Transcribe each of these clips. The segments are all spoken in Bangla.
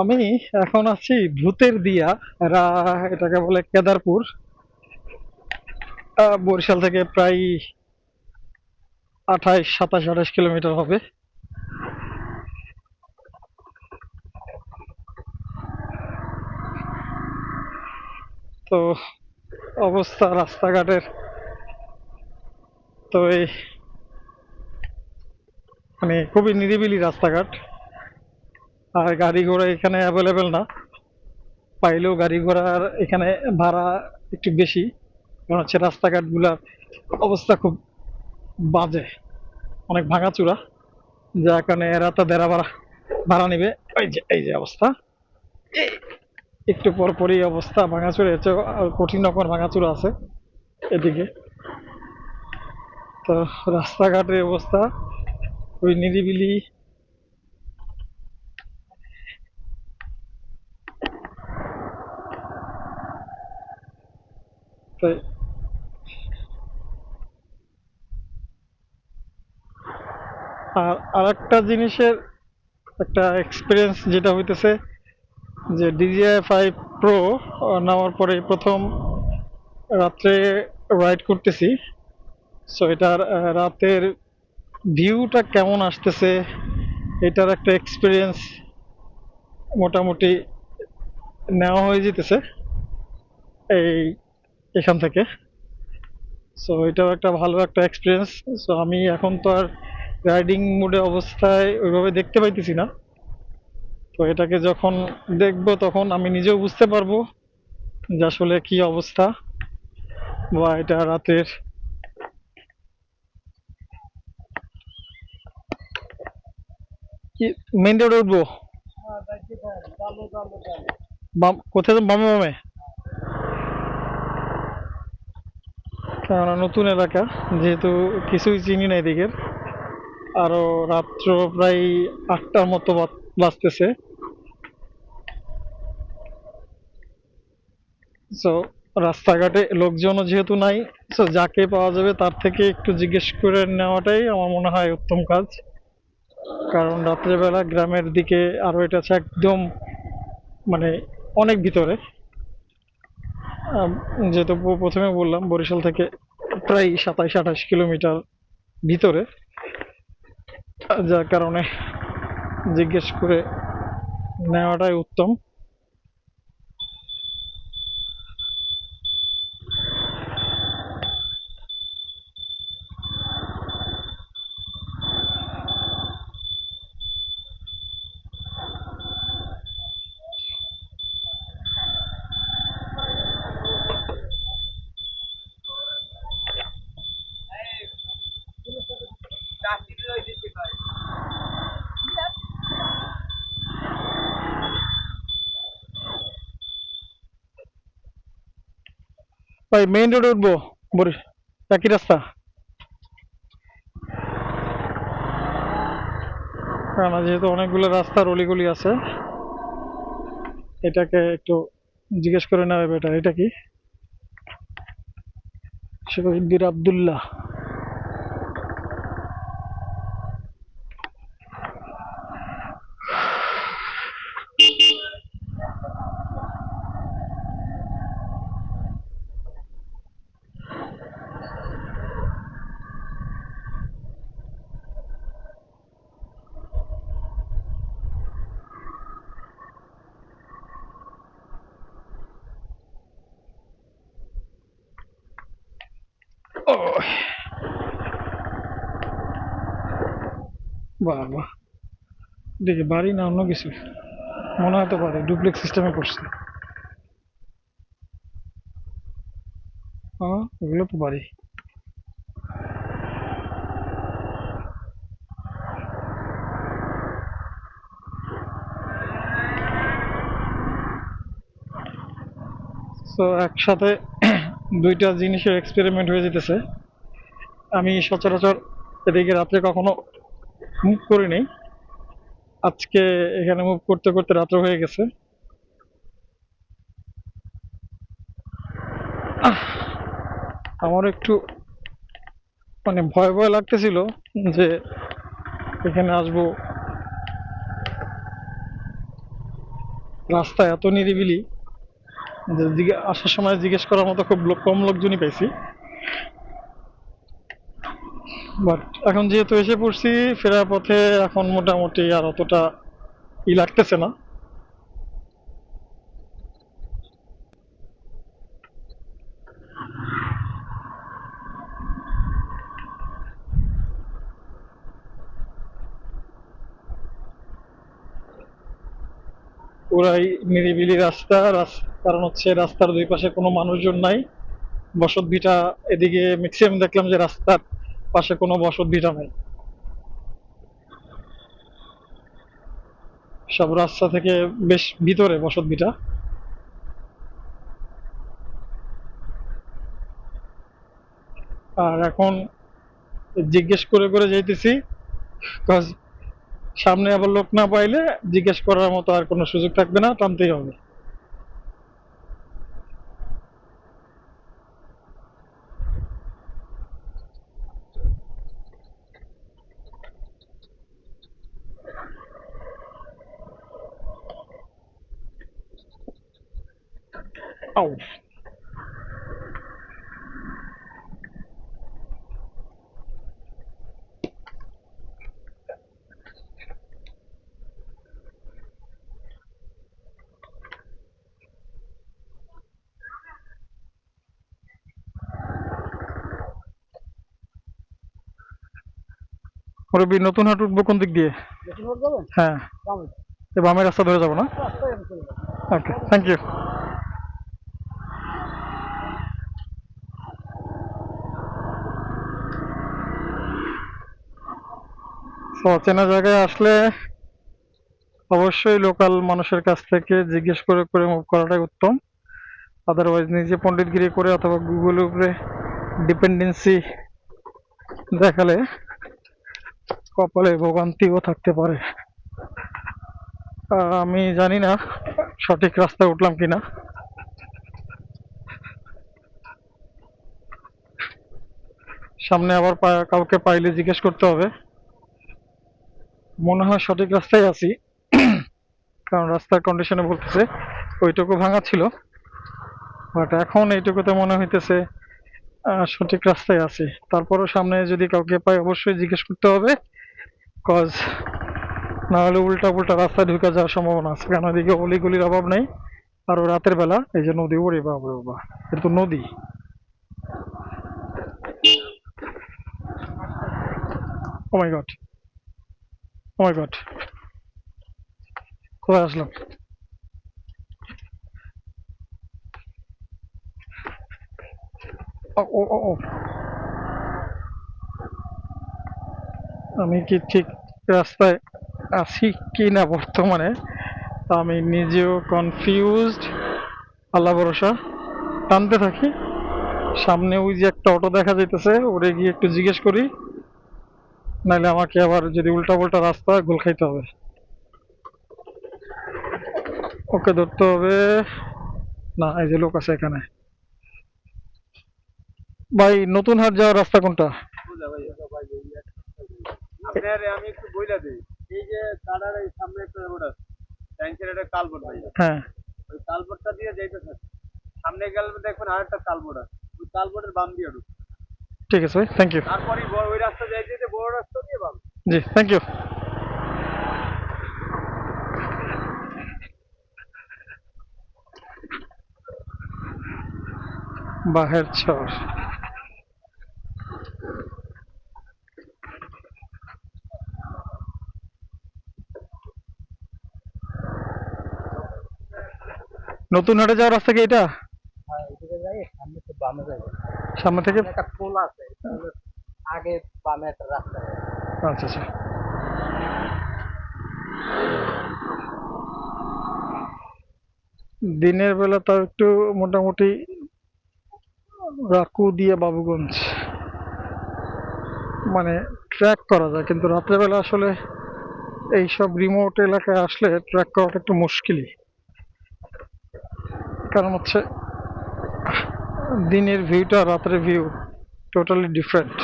আমি এখন আছি ভূতের দিয়া, এরা এটাকে বলে কেদারপুর। বরিশাল থেকে প্রায় আঠাইশ, সাতাশ আঠাশ কিলোমিটার হবে। তো অবস্থা রাস্তাঘাটের। তো এই মানে খুবই নিরিবিলি রাস্তাঘাট। আর গাড়ি ঘোড়া এখানে অ্যাভেলেবেল না। পাইলেও গাড়ি ঘোড়ার এখানে ভাড়া একটু বেশি, কারণ হচ্ছে রাস্তাঘাটগুলোর অবস্থা খুব বাজে, অনেক ভাঙাচুরা। যার কারণে এরা তো দেড়া ভাড়া ভাড়া নেবে। এই যে এই যে অবস্থা। একটু পর পরই অবস্থা ভাঙাচুরা আরও কঠিন রকমের ভাঙাচুরা আছে এদিকে। তো রাস্তাঘাটের অবস্থা ওই নিরিবিলি। তো আর আরেকটা জিনিসের একটা এক্সপিরিয়েন্স যেটা হইতেছে যে ডিজিআই ফাইভ প্রো নামার পরে প্রথম রাত্রে রাইড করতেছি। সো এটার রাতের ভিউটা কেমন আসতেছে, এটার একটা এক্সপিরিয়েন্স মোটামুটি নেওয়া হয়ে যেতেছে। এই এখান থেকে। সো এটাও একটা ভালো একটা এক্সপিরিয়েন্স সো আমি এখন তো আর রাইডিং মোডে অবস্থায় ওইভাবে দেখতে পাইতেছি না। তো এটাকে যখন দেখব তখন আমি নিজেও বুঝতে পারব যে আসলে কি অবস্থা বা এটা রাতের কি মেন রোডে উঠবো? বাম কোথায়? যাব? বামে বামে? কেননা নতুন এলাকা, যেহেতু কিছুই চিনি না এদিকের আরও রাত্র প্রায় আটটার মতো বাজতেছে। সো রাস্তাঘাটে লোকজনও যেহেতু নাই সো যাকে পাওয়া যাবে তার থেকে একটু জিজ্ঞেস করে নেওয়াটাই আমার মনে হয় উত্তম কাজ। কারণ রাত্রেবেলা গ্রামের দিকে আরও এটা হচ্ছে একদম মানে অনেক ভিতরে। যেহেতু প্রথমে বললাম বরিশাল থেকে প্রায় সাতাইশ, আঠাশ কিলোমিটার ভিতরে। যার কারণে জিজ্ঞেস করে নেওয়াটাই উত্তম। ভাই মেইন রোডে উঠবো একই রাস্তা। কারণ যেহেতু অনেকগুলো রাস্তার অলিগলি আছে, এটাকে একটু জিজ্ঞেস করে নেওয়া বেটার এটা। কি? শহীদবীর আবদুল্লাহ। দেখি বাড়ি না অন্য কিছু? মনে হতে পারে ডুপ্লেক্স সিস্টেমে করছে। ওগুলো তো বাড়ি। তো একসাথে দুইটা জিনিসের এক্সপেরিমেন্ট হয়ে যেতেছে। আমি সচরাচর এদিকে রাত্রে কখনো মুভ করিনি আজকে এখানে মুভ করতে করতে রাত্র হয়ে গেছে। আমার একটু মানে ভয় ভয় লাগতেছিল যে এখানে আসব। রাস্তা এত নিরিবিলি। আসার সময় জিজ্ঞেস করার মতো খুব কম লোকজনই পাইছি। বাট এখন যেহেতু এসে পড়ছি, ফেরার পথে এখন মোটামুটি আর অতটা ই লাগতেছে না পুরাই নিরিবিলি রাস্তা, রাস- কারণ হচ্ছে রাস্তার দুই পাশে কোনো মানুষজন নাই। বসত ভিটা এদিকে ম্যাক্সিমাম দেখলাম যে রাস্তার পাশে কোনো বসত ভিটা নাই। সব রাস্তা থেকে বেশ ভিতরে বসত ভিটা আর এখন জিজ্ঞেস করে করে যাইতেছি সামনে আবার লোক না পাইলে জিজ্ঞেস করার মতো আর কোনো সুযোগ থাকবে না, টানতেই হবে। মুরব্বী নতুন হাট উঠবো কোন দিক দিয়ে? হ্যাঁ। বামের রাস্তা ধরে যাব না? ওকে থ্যাংক ইউ তো অচেনা জায়গায় আসলে অবশ্যই লোকাল মানুষের কাছ থেকে জিজ্ঞেস করে করে মুভ করাটাই উত্তম। আদারওয়াইজ নিজে পণ্ডিতগিরি করে অথবা গুগলের উপরে ডিপেন্ডেন্সি দেখালে কপালে ভোগান্তিও থাকতে পারে। আমি জানি না সঠিক রাস্তায় উঠলাম কিনা। সামনে আবার কাউকে পাইলে জিজ্ঞেস করতে হবে। মনে হয় সঠিক রাস্তায় আছি, কারণ রাস্তার কন্ডিশনে বলতেছে ওইটুকু ভাঙা ছিল। বাট এখন এইটুকুতে মনে হইতেছে সঠিক রাস্তায় আছি। তারপরও সামনে যদি কাউকে পাই অবশ্যই জিজ্ঞেস করতে হবে। কজ। না হলে উল্টা উল্টা রাস্তায় ঢুকে যাওয়ার সম্ভাবনা আছে। কারণ ওইদিকে অলিগলির অভাব নেই, আরও রাতের বেলা এই যে নদী, ওরে বাবা বাবা, এটা তো নদী। গড ও মাই গড কোথায় আসলাম? ও ও ও ও। আমি কি ঠিক রাস্তায় আছি কি না বর্তমানে আমি নিজেও কনফিউজড আল্লাহ ভরসা, টানতে থাকি। সামনে ওই যে একটা অটো দেখা যাইতেছে, ওরে গিয়ে একটু জিজ্ঞেস করি। নাহলে আমাকে আবার যদি উল্টা পাল্টা রাস্তা গোল খাইতে হবে। ওকে ধরতে হবে। না, এই যে লোক আছে এখানে। ভাই, নতুন হাট যাওয়ার রাস্তা কোনটা? আপনার আমি একটু বইলা দিই। এই যে এই সামনে একটা রোড আছে ট্যাঙ্কের একটা কালবোর্ড ভাই। হ্যাঁ। ওই কালবোর্ডটা দিয়ে যাইতে থাকে সামনে গেলে দেখবেন আর একটা কালবোর্ড আছে। ওই কালবোর্ডের বাম দিয়ে ঢুক ঠিক আছে ভাই থ্যাংক ইউ তারপরে ওই রাস্তা যেতে বড় রাস্তা দিয়ে বাম। জি থ্যাংক ইউ বাহের চর। নতুন হাটে যাওয়ার রাস্তা কি এটা? হ্যাঁ সামনে থেকে? একটা পোল আছে আগে বামে একটা রাস্তা আচ্ছা আচ্ছা। দিনের বেলা তাও একটু মোটামুটি রাকু দিয়ে বাবুগঞ্জ। মানে ট্র্যাক করা যায় কিন্তু রাত্রেবেলা আসলে এইসব রিমোট এলাকায় আসলে ট্র্যাক করাটা একটু মুশকিলই। কারণ হচ্ছে, দিনের ভিউটা রাতের ভিউ টোটালি ডিফারেন্ট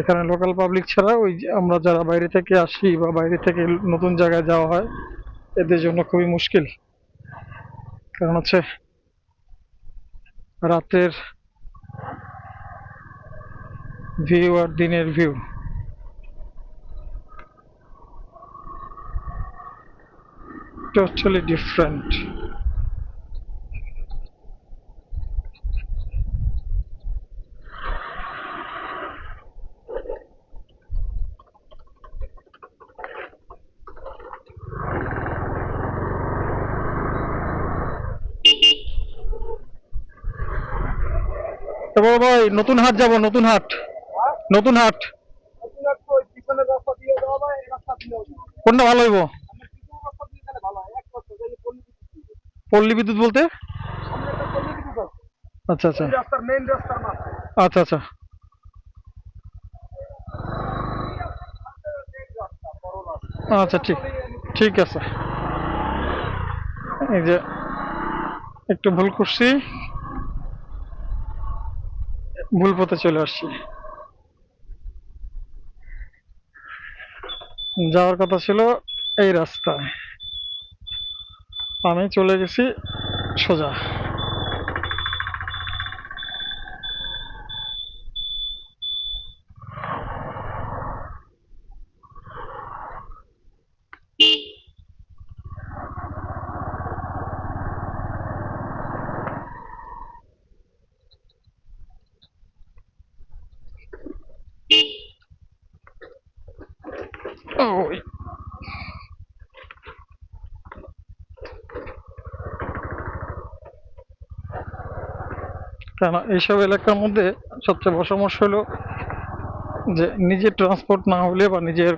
এখানে লোকাল পাবলিক ছাড়া ওই আমরা যারা বাইরে থেকে আসি বা বাইরে থেকে নতুন জায়গায় যাওয়া হয়, এদের জন্য খুবই মুশকিল। কারণ হচ্ছে, রাতের ভিউ আর দিনের ভিউ টোটালি different তো ভাই, নতুন হাট যাব, নতুন হাট। নতুন হাট। কোনটা ভালো হইব? পল্লী বিদ্যুৎ বলতে? আচ্ছা আচ্ছা। আচ্ছা আচ্ছা। আচ্ছা ঠিক ঠিক আছে। এই যে, একটু ভুল করছি। ভুল পথে চলে আসছি। যাওয়ার কথা ছিল এই রাস্তায়। আমি চলে গেছি সোজা। কেন, এইসব এলাকার মধ্যে সবচেয়ে বড় সমস্যা হলো যে নিজের ট্রান্সপোর্ট না হলে বা নিজের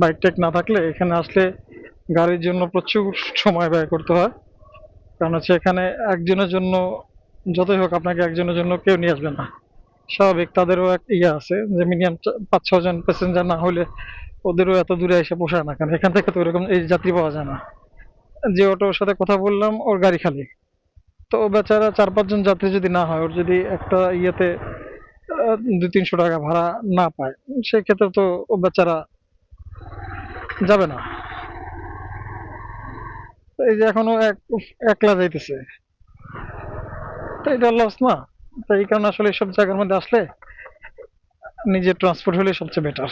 বাইক টাইক না থাকলে এখানে আসলে গাড়ির জন্য প্রচুর সময় ব্যয় করতে হয়। কারণ হচ্ছে এখানে একজনের জন্য যতই হোক আপনাকে একজনের জন্য কেউ নিয়ে আসবে না। স্বাভাবিক তাদেরও এক ইয়ে আছে যে মিনিমাম পাঁচ ছজন প্যাসেঞ্জার না হলে ওদেরও এত দূরে এসে পোষায় না, কারণ এখান থেকে তো এরকম এই যাত্রী পাওয়া যায় না। যে অটোর সাথে কথা বললাম, ওর গাড়ি খালি। তো বেচারা চার পাঁচজন যাত্রী যদি না হয়, ওর যদি একটা ইয়েতে দুই তিনশো টাকা ভাড়া না পায়, সেক্ষেত্রে তো ও বেচারা যাবে না। এই যে এখনও এক একলা যাইতেছে। তো এটা লস না। তো এই কারণে আসলে এইসব জায়গার মধ্যে আসলে নিজের ট্রান্সপোর্ট হলে সবচেয়ে বেটার